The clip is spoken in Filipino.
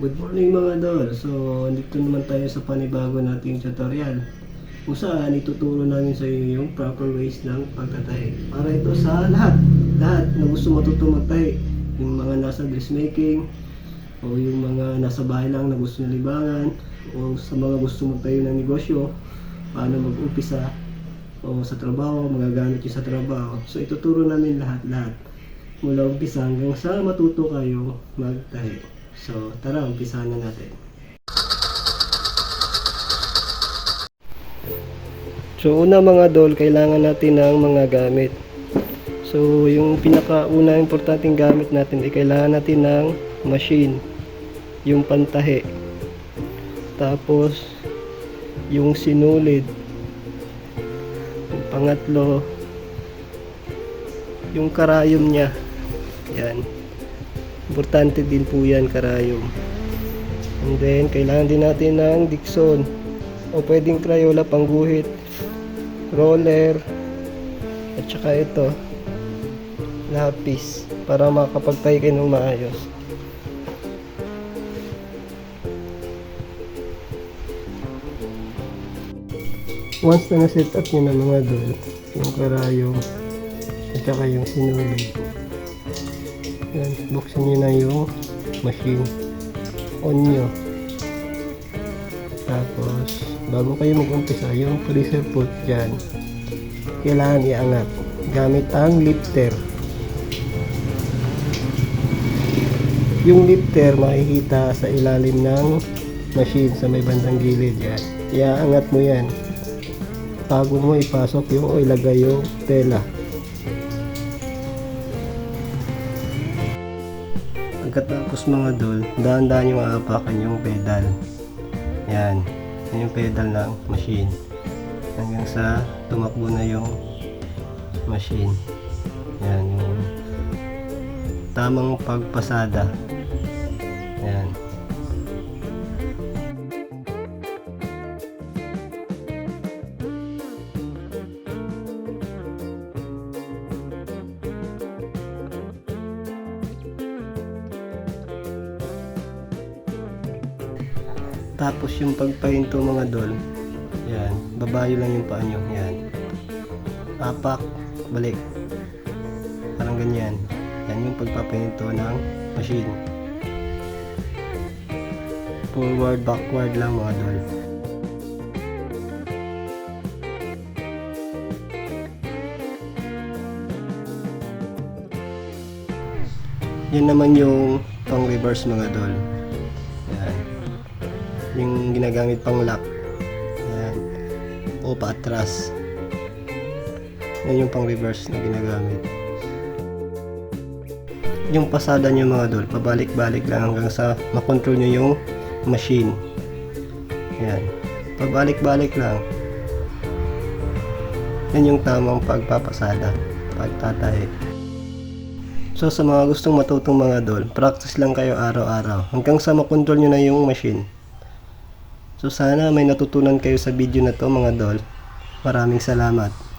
Good morning mga dol. So, dito naman tayo sa panibago nating tutorial. Kung saan ituturo namin sa iyo yung proper ways ng pagtatahi. Para ito sa lahat. Lahat na gusto matuto magtahi. Yung mga nasa dressmaking, o yung mga nasa bahay lang na gusto libangan, o sa mga gusto magtayo ng negosyo, paano mag-umpisa, o sa trabaho, magagamit yung sa trabaho. So, ituturo namin lahat-lahat. Mula umpisa hanggang sa matuto kayo magtahi. So, tara, umpisahan na natin. So, una mga dol, kailangan natin ng mga gamit. So, yung pinakauna importanteng gamit natin ay kailangan natin ng machine. Yung pantahi. Tapos, yung sinulid. Yung pangatlo, yung karayom niya. Yan. Importante din po yan, karayom. And then, kailangan din natin ng Dixon. O pwedeng Crayola pangguhit. Roller. At saka ito. Lapis. Para makapagtayo kayo ng maayos. Once na na-set up nyo na mga dol, yung karayom, at saka yung sinulid. Yan, buksan nyo na yung machine. On nyo. Tapos, bago kayo mag-umpisa, yung freezer foot dyan, kailangan iangat gamit ang lifter. Yung lifter makikita sa ilalim ng machine sa may bandang gilid yan. Iaangat mo yan bago mo ipasok yung o ilagay yung tela. Pagkatapos mga dol, dahan-dahan yung aapakan yung pedal. Yan. Yan yung pedal ng machine. Hanggang sa tumakbo na yung machine. Yan. Yung tamang pagpasada. Tapos yung pagpahinto mga dol, yan, babayo lang yung paa nyo, yan. Apak, balik. Parang ganyan. Yan yung pagpapahinto ng machine. Forward, backward lang mga dol. Yan naman yung pang reverse mga dol. Yung ginagamit pang lock. Yan o paatras yan yung pang reverse na ginagamit. Yung pasada nyo mga dol pabalik-balik lang hanggang sa makontrol nyo yung machine. Yan pabalik-balik lang. Yan yung tamang pagpapasada pagtatahi So sa mga gustong matutong mga dol, practice lang kayo araw-araw. Hanggang sa makontrol nyo na yung machine. So sana may natutunan kayo sa video na to mga dol. Maraming salamat.